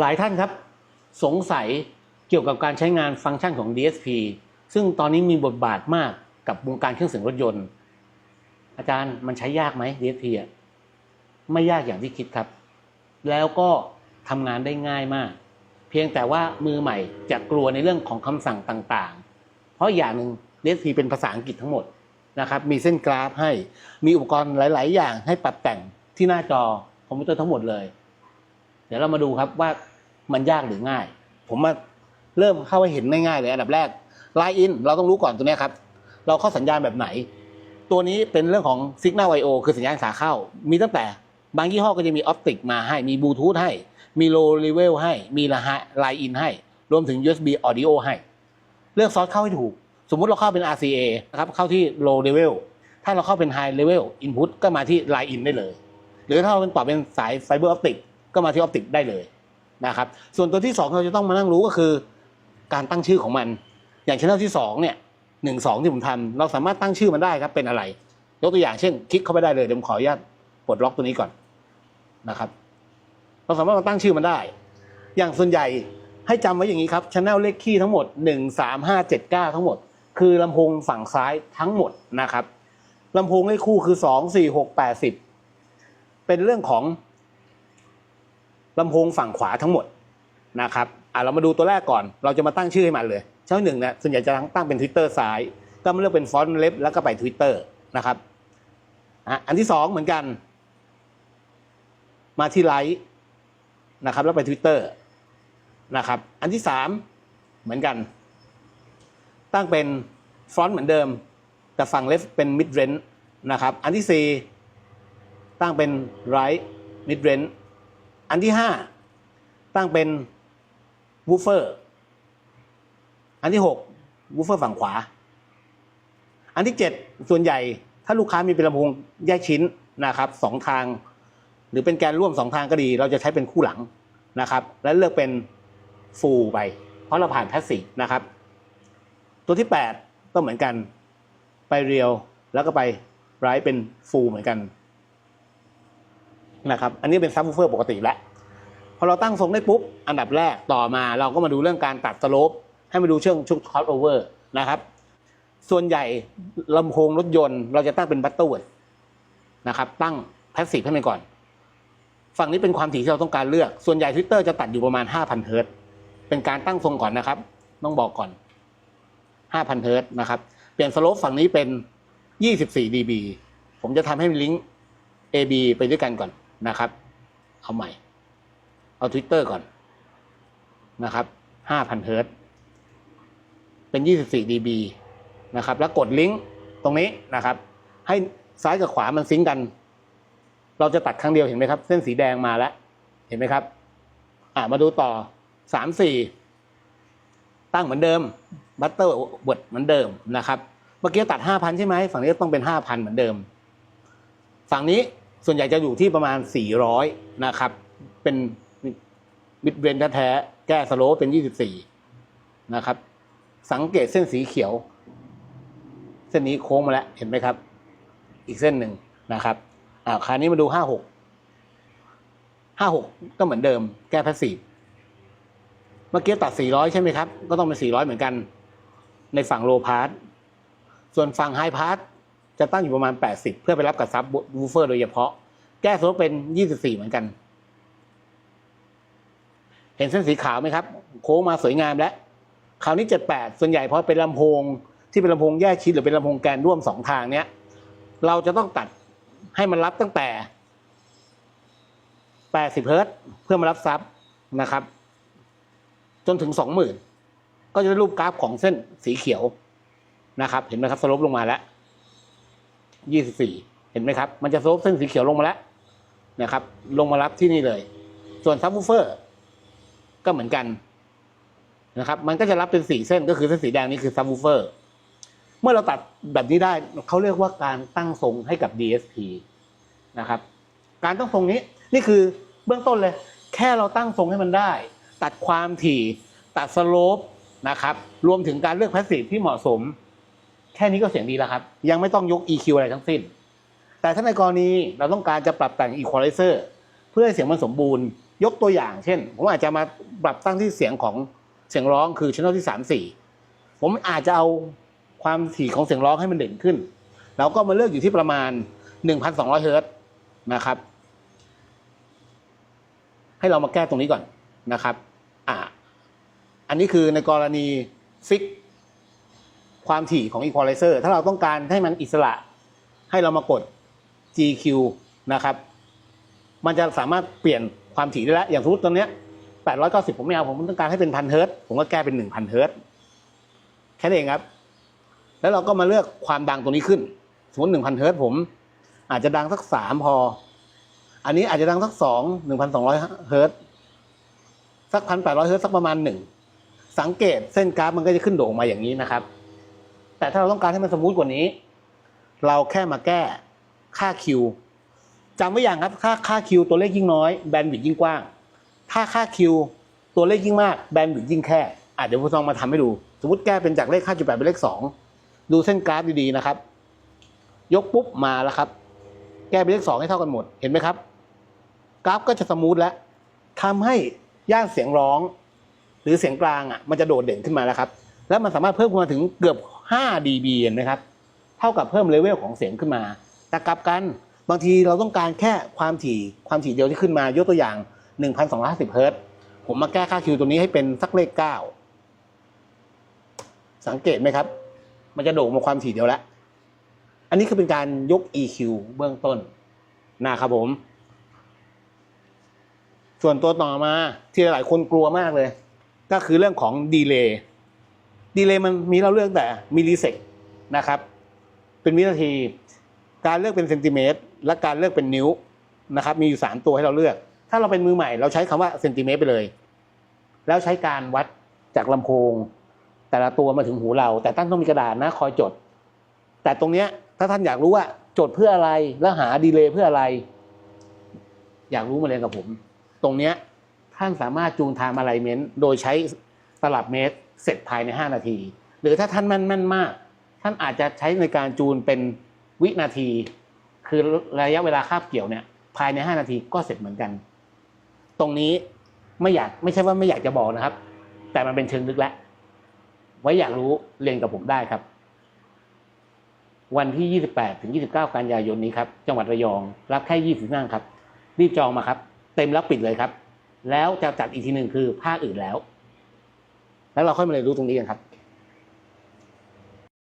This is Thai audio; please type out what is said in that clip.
หลายท่านครับสงสัยเกี่ยวกับการใช้งานฟังก์ชันของ DSP ซึ่งตอนนี้มีบทบาทมากกับวงการเครื่องเสียงรถยนต์ อาจารย์มันใช้ยากไหม DSP อะไม่ยากอย่างที่คิดครับ แล้วก็ทำงานได้ง่ายมาก เพียงแต่ว่ามือใหม่จะกลัวในเรื่องของคำสั่งต่างๆ เพราะอย่างหนึ่ง DSP เป็นภาษาอังกฤษทั้งหมดนะครับ มีเส้นกราฟให้ มีอุปกรณ์หลาย ๆ อย่างให้ปรับแต่งที่หน้าจอคอมพิวเตอร์ทั้งหมดเลย เดี๋ยวเรามาดูครับว่ามันยากหรือง่าย ผมมาเริ่มเข้าให้เห็นง่ายๆเลยอันดับแรก Line in เราต้องรู้ก่อนตัวนี้ครับ เราเข้าสัญญาณแบบไหน ตัวนี้เป็นเรื่องของ Signal I/O คือสัญญาณขาเข้า มีตั้งแต่บางยี่ห้อก็จะมีออปติกมาให้มีบลูทูธให้ มี low level ให้มีรหัส Line in ให้ รวมถึง USB audio ให้ เลือกซอสเข้าให้ถูก สมมุติเราเข้าเป็น RCA นะครับเข้าที่ low level ถ้าเราเข้าเป็น high level input ก็มาที่ Line in ได้เลย หรือถ้าเราเป็นต่อเป็นสายไฟเบอร์ออปติก ก็มาที่ออปติกได้เลยนะครับ ส่วนตัวที่สองเราจะต้องมานั่งรู้ก็คือ การตั้งชื่อของมัน อย่างช่องที่สองเนี่ยหนึ่งสองที่ผมทำเราสามารถตั้งชื่อมันได้ครับเป็นอะไร ยกตัวอย่างเช่น คลิกเข้าไปได้เลยเดี๋ยวผมขออนุญาตปลดล็อกตัวนี้ก่อนนะครับ เราสามารถมาตั้งชื่อมันได้ อย่างส่วนใหญ่ให้จำไว้อย่างนี้ครับช anel เลขคี่ทั้งหมดหนึ่งสามห้าเจ็ดเก้าทั้งหมด คือลำโพงฝั่งซ้ายทั้งหมดนะครับลำโพงเลขคู่คือสองสี่หกแปดสิบเป็นเรื่องของ ลำโพงฝั่งขวาทั้งหมดนะครับอะเรามาดูตัวแรกก่อน เราจะมาตั้งชื่อให้มันเลยช่องหนึ่งเนี่ยส่วนใหญ่จะตั้งเป็น Twitter ซ้าย ก็มาเลือกเป็นฟอนต์เล็บแล้วก็ไป Twitter นะครับอะอันที่สองเหมือนกัน มาที่ไลค์นะครับ แล้วไป Twitter นะครับ อันที่สามเหมือนกัน ตั้งเป็นฟอนต์เหมือนเดิม แต่ฝั่งเลฟเป็น mid range นะครับ อันที่สี่ตั้งเป็น right mid range อันที่ห้าตั้งเป็น woofer อันที่หก woofer ฝั่งขวา อันที่เจ็ดส่วนใหญ่ถ้าลูกค้ามีเป็นลำโพงแยกชิ้นนะครับสองทาง หรือเป็นแกนร่วมสองทางก็ดี เราจะใช้เป็นคู่หลังนะครับ และเลือกเป็นฟูลไป เพราะเราผ่านแพสซีฟนะครับ ตัวที่แปดก็เหมือนกันไปเรียวแล้วก็ไปไรเป็นฟูลเหมือนกัน นะครับอันนี้เป็นซับวูเฟอร์ปกติแล้วพอเราตั้งทรงได้ปุ๊บอันดับแรกต่อมาเราก็มาดูเรื่องการตัดสโลปให้มาดูเชิงชุกคอสโอเวอร์นะครับ ส่วนใหญ่ลำโพงรถยนต์เราจะตั้งเป็นบัตเตอร์เวิร์ดนะครับ ตั้งแพสซีฟให้มันก่อน ฝั่งนี้เป็นความถี่ที่เราต้องการเลือก ส่วนใหญ่ทวิตเตอร์จะตัดอยู่ประมาณ 5,000เฮิรตซ์เป็นการตั้งทรงก่อนนะครับ ต้องบอกก่อน 5,000เฮิรตซ์นะครับ เปลี่ยนสโลปฝั่งนี้เป็น 24 dB ผมจะทำให้ลิงก์ AB ไปด้วยกันก่อน นะครับ เอาใหม่ เอา Twitter ก่อนนะครับ5,000เฮิร์ตเป็น24 dB นะครับ แล้วกดลิงก์ตรงนี้นะครับ ให้ซ้ายกับขวามันซิงกัน เราจะตัดครั้งเดียวเห็นไหมครับ เส้นสีแดงมาแล้ว เห็นไหมครับ อ่ามาดูต่อสามสี่ตั้งเหมือนเดิมบัตเตอร์เวิร์ดเหมือนเดิมนะครับ เมื่อกี้ตัดห้าพันใช่ไหมฝั่งนี้ต้องเป็นห้าพันเหมือนเดิม ฝั่งนี้ ส่วนใหญ่จะอยู่ที่ประมาณสี่ร้อยนะครับ เป็นบิดเบรนแท้ๆแก้สโลปเป็นยี่สิบสี่นะครับ สังเกตเส้นสีเขียว เส้นนี้โค้งมาแล้ว เห็นไหมครับ อีกเส้นหนึ่งนะครับอ่าคราวนี้มาดูห้าหกห้าหกก็เหมือนเดิม แก้แพสซีฟเมื่อกี้ตัดสี่ร้อยใช่ไหมครับ ก็ต้องเป็นสี่ร้อยเหมือนกัน ในฝั่งโลพาร์ส่วนฝั่งไฮพาร์ จะตั้งอยู่ประมาณแปดสิบเพื่อไปรับกับซับวูเฟอร์โดยเฉพาะ แก้โซเป็นยี่สิบสี่เหมือนกัน เห็นเส้นสีขาวไหมครับ โค้งมาสวยงามแล้วคราวนี้เจ็ดแปดส่วนใหญ่เพราะเป็นลำโพงที่เป็นลำโพงแยกชิ้นหรือเป็นลำโพงแกนร่วมสองทางเนี้ย เราจะต้องตัดให้มันรับตั้งแต่ 80 เฮิรตซ์เพื่อมารับซับนะครับ จนถึง 20,000 ก็จะได้รูปกราฟของเส้นสีเขียวนะครับ เห็นไหมครับสลปลงมาแล้ว 24เห็นไหมครับ มันจะโลปเส้นสีเขียวลงมาแล้วนะครับ ลงมารับที่นี่เลย ส่วนซับวูเฟอร์ ก็เหมือนกันนะครับ มันก็จะรับเป็นสี่เส้นก็คือเส้นสีแดงนี่คือซับวูเฟอร์เมื่อเราตัดแบบนี้ได้เขาเรียกว่าการตั้งทรงให้กับ DSP นะครับ การตั้งทรงนี้นี่คือเบื้องต้นเลย แค่เราตั้งทรงให้มันได้ ตัดความถี่ ตัดสโลปนะครับ รวมถึงการเลือกพาสซีฟที่เหมาะสม แค่นี้ก็เสียงดีแล้วครับ ยังไม่ต้องยก EQ อะไรทั้งสิ้น แต่ถ้าในกรณีเราต้องการจะปรับแต่ง Equalizer เพื่อให้เสียงมันสมบูรณ์ ยกตัวอย่างเช่น ผมอาจจะมาปรับตั้งที่เสียงของเสียงร้องคือช anel ที่สามสี่ผมอาจจะเอาความถี่ของเสียงร้องให้มันเด่นขึ้น เราก็มาเลือกอยู่ที่ประมาณหนึ่งพันสองร้อยเฮิร์ตนะครับ ให้เรามาแก้ตรงนี้ก่อนนะครับ อ่า อันนี้คือในกรณีฟิก ความถี่ของ equalizer ถ้าเราต้องการให้มันอิสระ ให้เรามากด GQ นะครับ มันจะสามารถเปลี่ยนความถี่ได้แล้ว อย่างสมมติตอนเนี้ย890 ผมไม่เอา ผมต้องการให้เป็นพันเฮิร์ตผมก็แก้เป็น 1,000เฮิร์ตแค่นั้นเองครับ แล้วเราก็มาเลือกความดังตรงนี้ขึ้น สมมติ 1,000เฮิร์ตผม อาจจะดังสัก 3 พอ อันนี้อาจจะดังสัก 2 1,200เฮิร์ตสัก 1,800เฮิร์ตสักประมาณ 1 สังเกตเส้นกราฟมันก็จะขึ้นโด่งมาอย่างนี้นะครับ แต่ถ้าเราต้องการให้มันสมูทกว่านี้ เราแค่มาแก้ค่าคิวจำไว้อย่างครับค่าค่าคิวตัวเลขยิ่งน้อยแบนด์วิดต์ยิ่งกว้าง ถ้าค่าคิวตัวเลขยิ่งมากแบนด์วิดต์ยิ่งแคบอะเดี๋ยวผมลองมาทำให้ดู สมมติแก้เป็นจากเลข 5.8 เป็นเลข 2 ดูเส้นกราฟดีๆนะครับ ยกปุ๊บมาแล้วครับ แก้เป็นเลข 2 ให้เท่ากันหมดเห็นไหมครับ กราฟก็จะสมูทแล้วทำให้ย่านเสียงร้อง หรือเสียงกลางอะมันจะโดดเด่นขึ้นมาแล้วครับ แล้วมันสามารถเพิ่มขึ้นมาถึงเกือบ 5 dB เห็นไหมครับ เท่ากับเพิ่มเลเวลของเสียงขึ้นมา แต่กลับกันบางทีเราต้องการแค่ความถี่ความถี่เดียวที่ขึ้นมายกตัวอย่าง 1,250เฮิรตซ์ผมมาแก้ค่าคิวตัวนี้ให้เป็นสักเลข 9 สังเกตไหมครับ มันจะโด่งมาความถี่เดียวแล้ว อันนี้คือเป็นการยก EQ เบื้องต้นนะครับผม ส่วนตัวต่อมาที่หลายคนกลัวมากเลย ก็คือเรื่องของดีเลย์ ดีเลย์มันมีเราเลือกแต่มิลลิเซกนะครับ เป็นวินาที การเลือกเป็นเซนติเมตรและการเลือกเป็นนิ้วนะครับมีอยู่สามตัวให้เราเลือก ถ้าเราเป็นมือใหม่เราใช้คำว่าเซนติเมตรไปเลย แล้วใช้การวัดจากลำโพง แต่ละตัวมาถึงหูเรา แต่ท่านต้องมีกระดาษนะคอยจด แต่ตรงเนี้ยถ้าท่านอยากรู้ว่าจดเพื่ออะไรแล้วหาดีเลย์เพื่ออะไร อยากรู้มาเรียนกับผม ตรงเนี้ยท่านสามารถจูนไทม์อะไลเมนต์โดยใช้ตลับเมตร เสร็จภายใน 5 นาที หรือถ้าท่านแม่นม่นมาก ท่านอาจจะใช้ในการจูนเป็นวินาที คือระยะเวลาคาบเกี่ยวเนี่ยภายใน 5 นาทีก็เสร็จเหมือนกัน ตรงนี้ไม่อยากไม่ใช่ว่าไม่อยากจะบอกนะครับ แต่มันเป็นเชิงลึกแล้วไว้อยากรู้เรียนกับผมได้ครับ วันที่ 28 ถึง 29 กันยายนนี้ครับ จังหวัดระยองรับแค่ 20 นั่งครับ รีบจองมาครับ เต็มแล้วปิดเลยครับ แล้วจะจัดอีกทีหนึ่งคือภาคอื่นแล้ว แล้วเราค่อยมาเรียนรู้ตรงนี้กันครับ